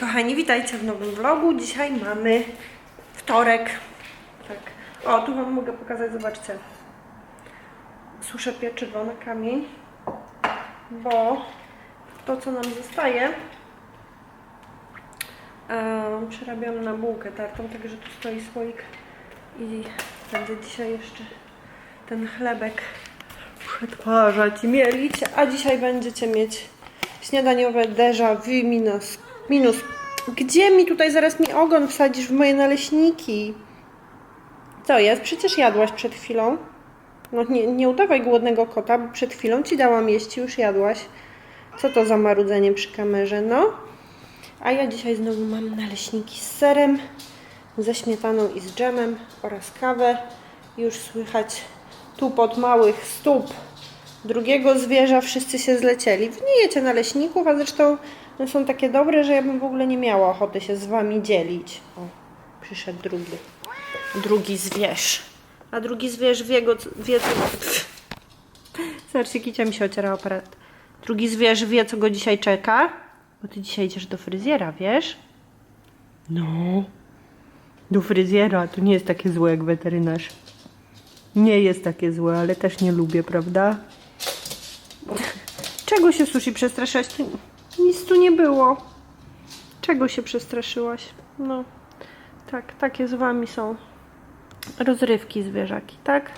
kochani, witajcie w nowym vlogu. Dzisiaj mamy wtorek. Tak. O, tu wam mogę pokazać, zobaczcie. Suszę pieczywo na kamień, bo to, co nam zostaje, e, przerabiam na bułkę tartą, także tu stoi słoik i będę dzisiaj jeszcze ten chlebek przetwarzać i mielić, a dzisiaj będziecie mieć śniadaniowe déjà vu minus, minus. Gdzie mi tutaj zaraz mi ogon wsadzisz w moje naleśniki? Co jest? Przecież jadłaś przed chwilą. No nie, nie udawaj głodnego kota, bo przed chwilą ci dałam jeść i już jadłaś. Co to za marudzenie przy kamerze, no? A ja dzisiaj znowu mam naleśniki z serem, ze śmietaną i z dżemem oraz kawę. Już słychać tupot małych stóp drugiego zwierza, wszyscy się zlecieli. Wy nie jecie naleśników, a zresztą one są takie dobre, że ja bym w ogóle nie miała ochoty się z wami dzielić. O, przyszedł drugi. Drugi zwierz. A drugi zwierz wie, go, wie co... Zobaczcie, kicia mi się ociera aparat. Drugi zwierz wie, co go dzisiaj czeka. Bo ty dzisiaj idziesz do fryzjera, wiesz? No. Do fryzjera. To nie jest takie złe jak weterynarz. Nie jest takie złe, ale też nie lubię, prawda? Czego się sushi przestraszyłaś? Nic tu nie było. Czego się przestraszyłaś? No, tak, takie z wami są rozrywki zwierzaki, tak?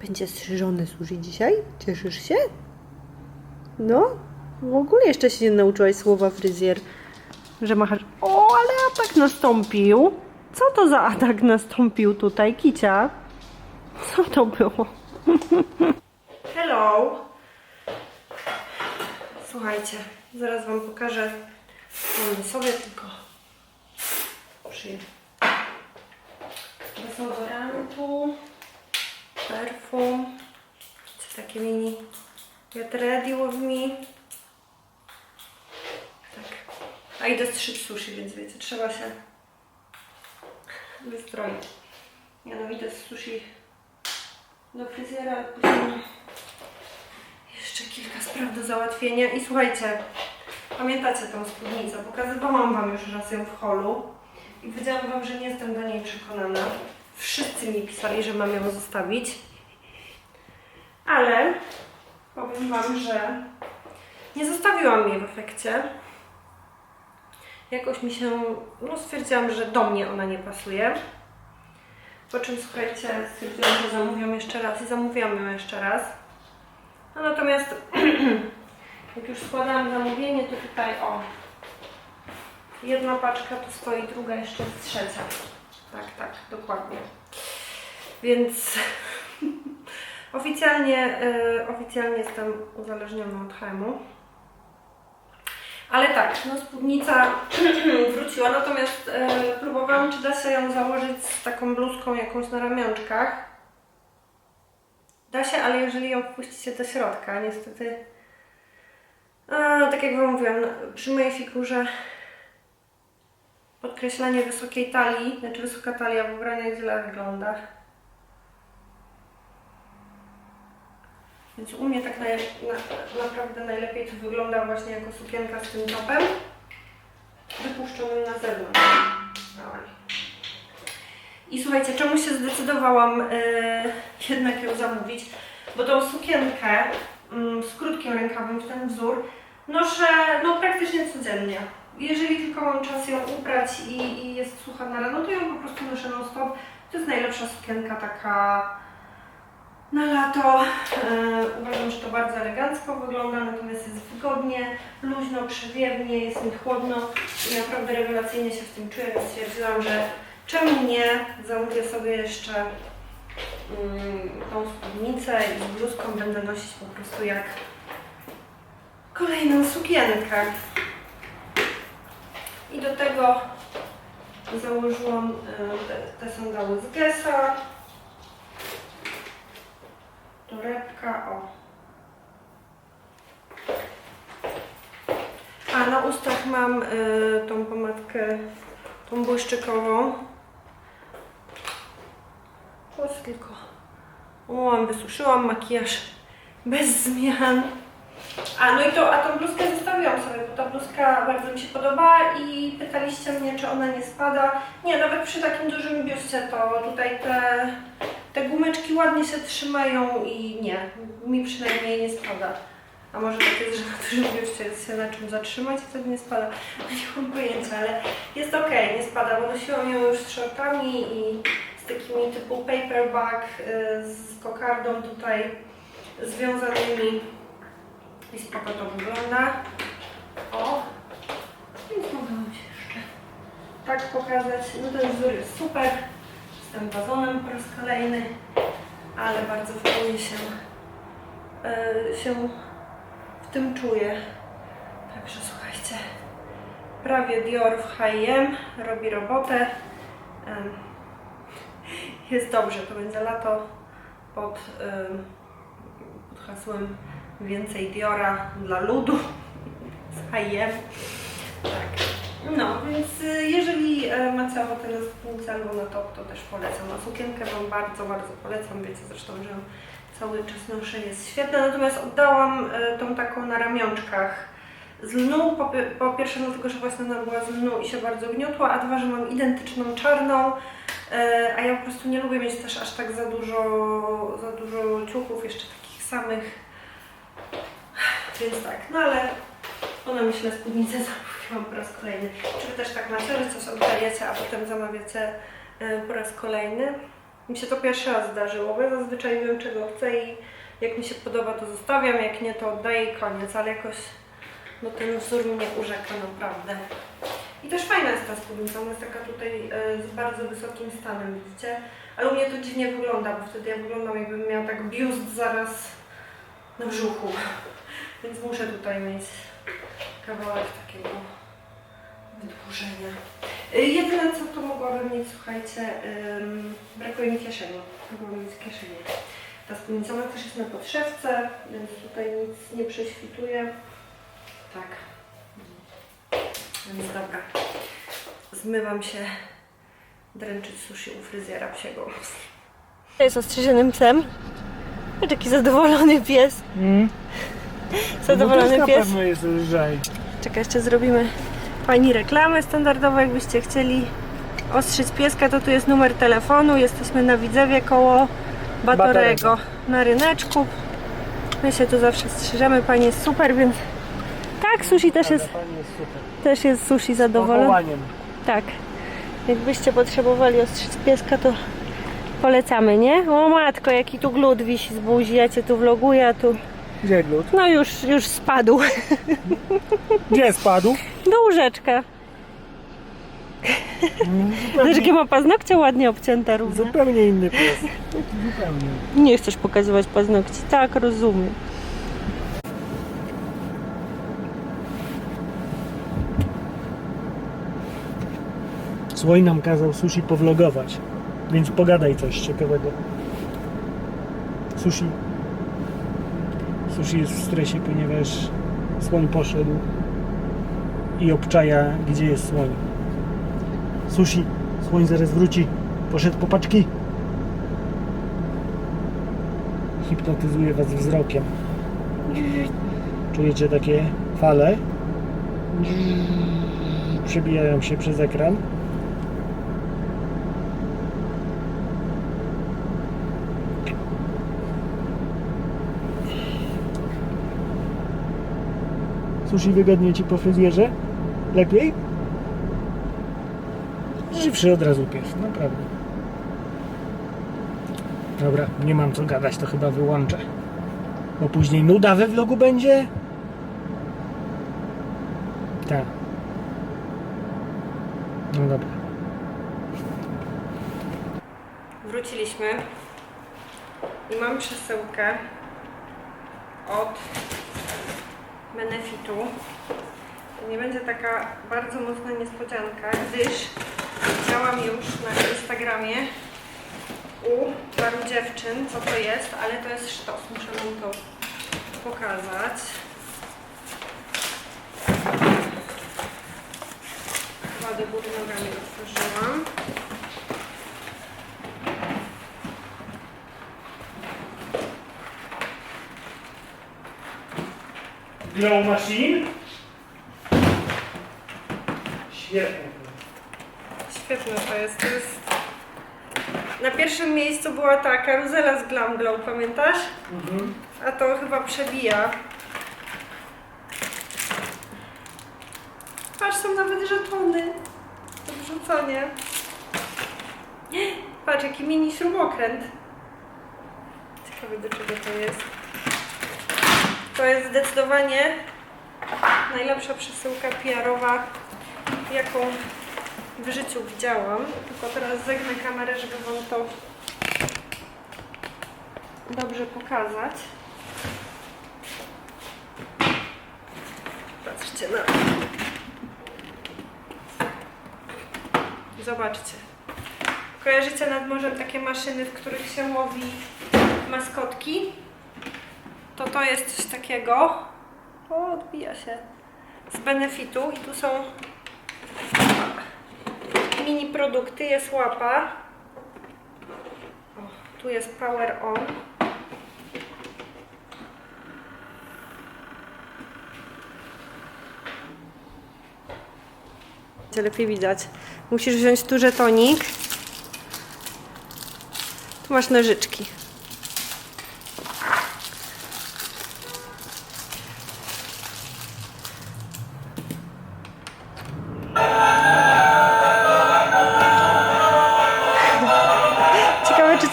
Będzie strzyżony sushi dzisiaj? Cieszysz się? No, w ogóle jeszcze się nie nauczyłaś słowa fryzjer, że machasz. O, ale atak nastąpił. Co to za atak nastąpił tutaj, Kicia? Co to było? Hello. Słuchajcie, zaraz wam pokażę. Mamy sobie tylko przy dezodorantu, perfum, czy takie mini get ready with me. Tak. A idę strzyć sushi, więc wiecie, trzeba się wystroić. No idę z sushi do fryzjera, jeszcze kilka spraw do załatwienia. I słuchajcie, pamiętacie tą spódnicę? Pokazywałam Wam już raz ją w holu i powiedziałam Wam, że nie jestem do niej przekonana. Wszyscy mi pisali, że mam ją zostawić. Ale powiem Wam, że nie zostawiłam jej w efekcie. Jakoś mi się, no stwierdziłam, że do mnie ona nie pasuje. Po czym słuchajcie, stwierdziłam, że zamówiłam jeszcze raz i zamówiłam ją jeszcze raz. No natomiast jak już składałam zamówienie, to tutaj o jedna paczka tu stoi, druga jeszcze trzecia. Tak, tak, dokładnie. Więc oficjalnie, y, oficjalnie jestem uzależniona od Hemu. Ale tak, no spódnica wróciła, natomiast e, próbowałam, czy da się ją założyć z taką bluzką jakąś na ramionczkach. Da się, ale jeżeli ją wpuścicie do środka, niestety, a, tak jak Wam mówiłam, no, przy mojej figurze podkreślanie wysokiej talii, znaczy wysoka talia w ubraniach źle wygląda. Więc u mnie tak naj, na, naprawdę najlepiej to wygląda właśnie jako sukienka z tym topem wypuszczonym na zewnątrz. I słuchajcie, czemu się zdecydowałam e, jednak ją zamówić? Bo tą sukienkę z krótkim rękawem w ten wzór noszę no, praktycznie codziennie. Jeżeli tylko mam czas ją ubrać i, i jest sucha na rano, to ją po prostu noszę non stop. To jest najlepsza sukienka taka na lato. E, uważam, że to bardzo elegancko wygląda, natomiast jest wygodnie, luźno, przewiewnie, jest mi chłodno i naprawdę rewelacyjnie się w tym czuję, więc stwierdziłam, że czemu nie, zamówię sobie jeszcze mm, tą spódnicę i bluzką będę nosić po prostu jak kolejną sukienkę. I do tego założyłam e, te, sandały z Gessa torebka, o. A na ustach mam y, tą pomadkę, tą błyszczykową. Włosy tylko umyłam, wysuszyłam makijaż bez zmian. A, no i to, a tą bluzkę zostawiłam sobie, bo ta bluzka bardzo mi się podoba i pytaliście mnie, czy ona nie spada. Nie, nawet przy takim dużym biuscie to tutaj te, te gumeczki ładnie się trzymają i nie, mi przynajmniej nie spada. A może tak jest, że na dużym biuscie jest się na czym zatrzymać i wtedy nie spada. Nie mam pojęcia, ale jest okej, nie spada, bo nosiłam ją już z shortami i takimi typu paperback, y, z kokardą tutaj związanymi. I spoko to wygląda. O! Więc mogę jeszcze tak pokazać. No ten wzór jest super. Z tym wazonem po raz kolejny. Ale bardzo fajnie się, e, się w tym czuję. Także słuchajcie. Prawie Dior w H&M robi robotę. Jest dobrze, to będzie lato pod, pod hasłem więcej Diora dla ludu z H&M. Tak. No, więc y, jeżeli e, macie ochotę na spódnicę albo na top, to też polecam. A sukienkę Wam bardzo, bardzo polecam. Wiecie zresztą, że cały czas noszę, jest świetna. Natomiast oddałam e, tą taką na ramionczkach z lnu. Po, po pierwsze dlatego, że właśnie ona była z lnu i się bardzo gniotła, a dwa, że mam identyczną czarną. E, A ja po prostu nie lubię mieć też aż tak za dużo, za dużo ciuchów, jeszcze takich samych. Więc tak, no ale ona myślę spódnicę zamówiłam po raz kolejny. Czy też tak macie, że coś oddajecie, a potem zamawiacie e, po raz kolejny? Mi się to pierwszy raz zdarzyło, bo ja zazwyczaj wiem czego chcę i jak mi się podoba to zostawiam, jak nie to oddaję i koniec, ale jakoś no ten wzór mnie urzeka naprawdę. I też fajna jest ta spódnica, ona jest taka tutaj e, z bardzo wysokim stanem, widzicie? Ale u mnie to dziwnie wygląda, bo wtedy ja wyglądam jakbym miała tak biust zaraz na brzuchu. Więc muszę tutaj mieć kawałek takiego wydłużenia. Y, Jedyne co to mogłabym mieć, słuchajcie, ym, brakuje mi kieszeni. Mogłabym mieć kieszenie. Ta spódnica też jest na podszewce, więc tutaj nic nie prześwituje. Tak. Więc dobra. Zmywam się dręczyć sushi u fryzjera psiego. Jest ostrzyżonym psem. Jaki zadowolony pies. Mm. Zadowolony no to pies. na pewno jest lżej. Czekaj, jeszcze zrobimy Pani reklamę standardową, jakbyście chcieli ostrzyć pieska, to tu jest numer telefonu. Jesteśmy na Widzewie koło Batorego, Batorego. na ryneczku. My się tu zawsze strzyżemy, Pani jest super, więc tak, sushi też jest, pani jest super. też jest sushi zadowolony. powołaniem. Tak. Jakbyście potrzebowali ostrzyć pieska, to polecamy, nie? O matko, jaki tu glut wisi z buzi, ja Cię tu vloguję, a tu... Gdzie glut? No już, już spadł Gdzie spadł? do łóżeczka. Mm, Zupełnie, jakie ma paznokcie ładnie obcięte równe. zupełnie inny pies. Zupełnie. Nie chcesz pokazywać paznokci. Tak, rozumiem. Słoń nam kazał sushi powlogować, więc pogadaj coś ciekawego. Sushi. Sushi jest w stresie, ponieważ słoń poszedł i obczaja, gdzie jest słoń. Sushi, słoń zaraz wróci. Poszedł po paczki. Hipnotyzuje was wzrokiem. Czujecie takie fale? Przebijają się przez ekran. Sushi wygodnie ci po fryzjerze? Lepiej? Żywszy od razu pies, naprawdę. Dobra, nie mam co gadać, to chyba wyłączę. Bo później nuda we vlogu będzie? Tak. No dobra. Wróciliśmy i mam przesyłkę od Benefitu. To nie będzie taka bardzo mocna niespodzianka, gdyż widziałam już na Instagramie u paru dziewczyn, co to jest, ale to jest sztos. Muszę wam to pokazać. Chyba do góry nogami otworzyłam. Glow Machine. Świetne. Świetne to jest. To jest... Na pierwszym miejscu była ta karuzela z Glam Glow, pamiętasz? Mhm. A to chyba przebija. Patrz, są nawet żetony do wrzucania. Patrz, jaki mini śrubokręt. Ciekawe do czego to jest. To jest zdecydowanie najlepsza przesyłka PR-owa, jaką w życiu widziałam. Tylko teraz zegnę kamerę, żeby Wam to dobrze pokazać. Patrzcie na. Zobaczcie. Kojarzycie nad morzem takie maszyny, w których się łowi maskotki? To to jest coś takiego. O, odbija się. Z benefitu i tu są mini produkty, jest łapa. O, tu jest power on. Lepiej widać. Musisz wziąć tu żetonik. Tu masz nożyczki.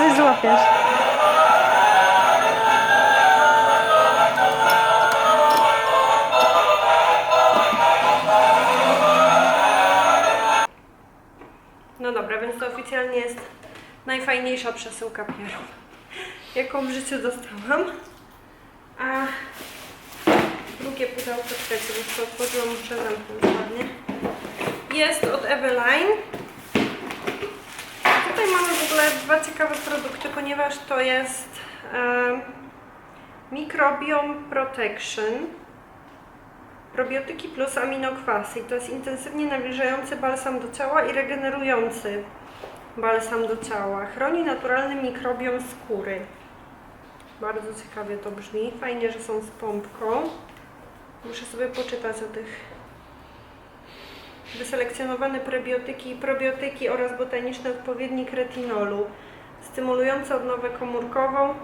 Coś złapiesz. No dobra, więc to oficjalnie jest najfajniejsza przesyłka PR, jaką w życiu dostałam. A drugie pudełko, czekajcie, bo to otworzyłam, muszę zamknąć ładnie. Jest od Eveline. Ogóle dwa ciekawe produkty, ponieważ to jest Microbiome Protection. Probiotyki plus aminokwasy i to jest intensywnie nawilżający balsam do ciała i regenerujący balsam do ciała. Chroni naturalny mikrobiom skóry. Bardzo ciekawie to brzmi. Fajnie, że są z pompką. Muszę sobie poczytać o tych wyselekcjonowane prebiotyki i probiotyki oraz botaniczny odpowiednik retinolu. Stymulujący odnowę komórkową.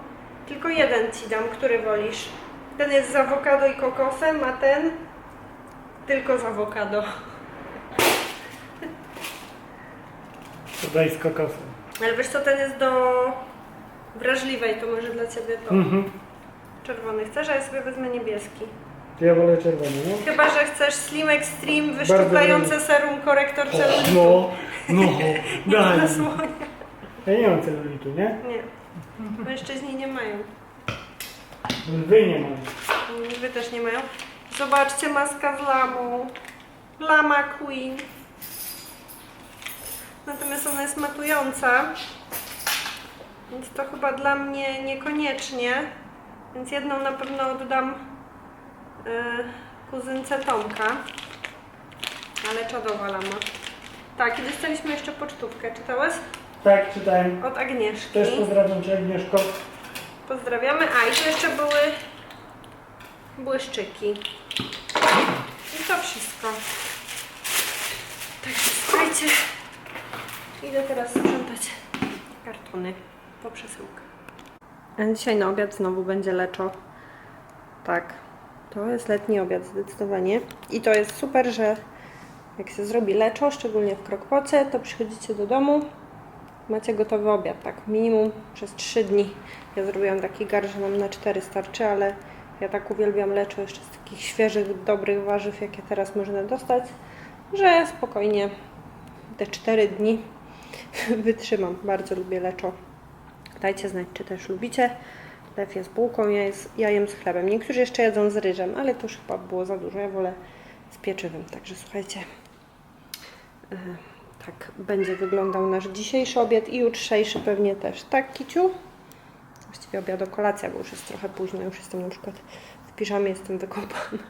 Tylko jeden Ci dam, który wolisz. Ten jest z awokado i kokosem, a ten tylko z awokado. Daj z kokosem. Ale wiesz co, ten jest do wrażliwej, to może dla Ciebie to Mhm. czerwony. Chcesz, a ja sobie wezmę niebieski. Ja wolę czerwony, no. Chyba, że chcesz Slim Extreme wyszczuplające serum korektor celulitu. No, no, daj. Ja nie mam celulitu, nie? Nie. Mężczyźni nie mają. Wy nie macie. Wy też nie mają. Zobaczcie, maska z lamą. Lama Queen. Natomiast ona jest matująca. Więc to chyba dla mnie niekoniecznie. Więc jedną na pewno oddam kuzynce Tomka. Ale czadowa lama. Tak, i dostaliśmy jeszcze pocztówkę. Czytałeś? Tak, czytałem. Od Agnieszki. Też pozdrawiam Cię Agnieszko. Pozdrawiamy. A i tu jeszcze były błyszczyki. I to wszystko. Także słuchajcie. Idę teraz sprzątać kartony po przesyłkę. A dzisiaj na obiad znowu będzie leczo. Tak. To jest letni obiad zdecydowanie. I to jest super, że jak się zrobi leczo, szczególnie w Krokpocie, to przychodzicie do domu, macie gotowy obiad, tak minimum przez 3 dni. Ja zrobiłam taki gar, że nam na 4 starczy, ale ja tak uwielbiam leczo jeszcze z takich świeżych, dobrych warzyw, jakie teraz można dostać, że spokojnie te 4 dni wytrzymam. Bardzo lubię leczo. Dajcie znać, czy też lubicie. Lew jest bułką, ja, jest, ja jem z chlebem. Niektórzy jeszcze jedzą z ryżem, ale to już chyba było za dużo. Ja wolę z pieczywem. Także słuchajcie, e, tak będzie wyglądał nasz dzisiejszy obiad i jutrzejszy pewnie też. Tak, Kiciu? Właściwie obiad o kolacja, bo już jest trochę późno. Już jestem na przykład w piżamie, jestem wykąpana.